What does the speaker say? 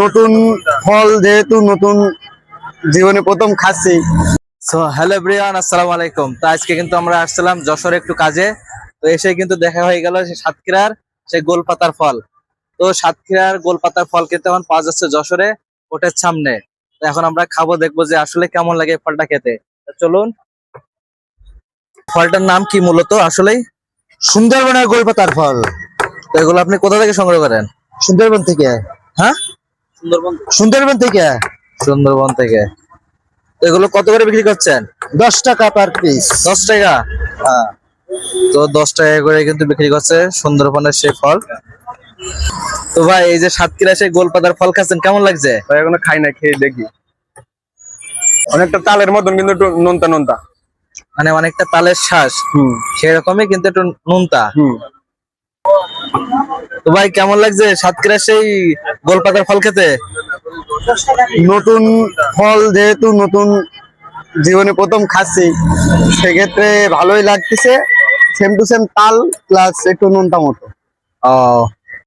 নতুন ফল যেহেতু নতুন জীবনে প্রথম খাচ্ছি। সো হ্যালো ব্রিয়ান আসসালামু আলাইকুম। তো আজকে কিন্তু আমরা আসছিলাম যশোরে একটু কাজে। তো এসে কিন্তু দেখা হয়ে গেল সে সাতক্ষীরার সেই গোলপাতার ফল। তো সাতক্ষীরার গোলপাতার ফল কিন্তু এখন পাওয়া যাচ্ছে যশোরে কোটের সামনে। তো এখন আমরা খাব দেখব যে আসলে কেমন লাগে ফলটা খেতে। তো চলুন। ফলটার নাম কি মূলত? আসলেই সুন্দরবনের গোলপাতার ফল। তো এগুলো আপনি কোথা থেকে সংগ্রহ করেন? সুন্দরবন থেকে। হ্যাঁ? সুন্দরবন সুন্দরবন থেকে? সুন্দরবন থেকে। এগুলো কত করে বিক্রি করছেন? দশ টাকা পার পিস দশ টাকা? তো দশ টাকা করে কিন্তু বিক্রি করছে সুন্দরবনের সেই ফল। তো ভাই এই যে সাতক্ষীরা সেই গোলপাতার ফল খাচ্ছেন কেমন লাগছে? ভাই এখনও খাই না খেয়ে দেখি। অনেকটা তালের মতন কিন্তু একটু নোনতা নোনতা। মানে অনেকটা তালের শ্বাস। হুম। সেরকমই কিন্তু একটু নুনতা। হুম। তো ভাই কেমন লাগছে? সাতক্ষীরা সেই গোলপাতার ফল খেতে? নতুন ফল যেহেতু নতুন জীবনে প্রথম খাচ্ছি সেক্ষেত্রে ভালোই লাগতেছে। সেম টু সেম তাল প্লাস একটু নুনটা মতো। ও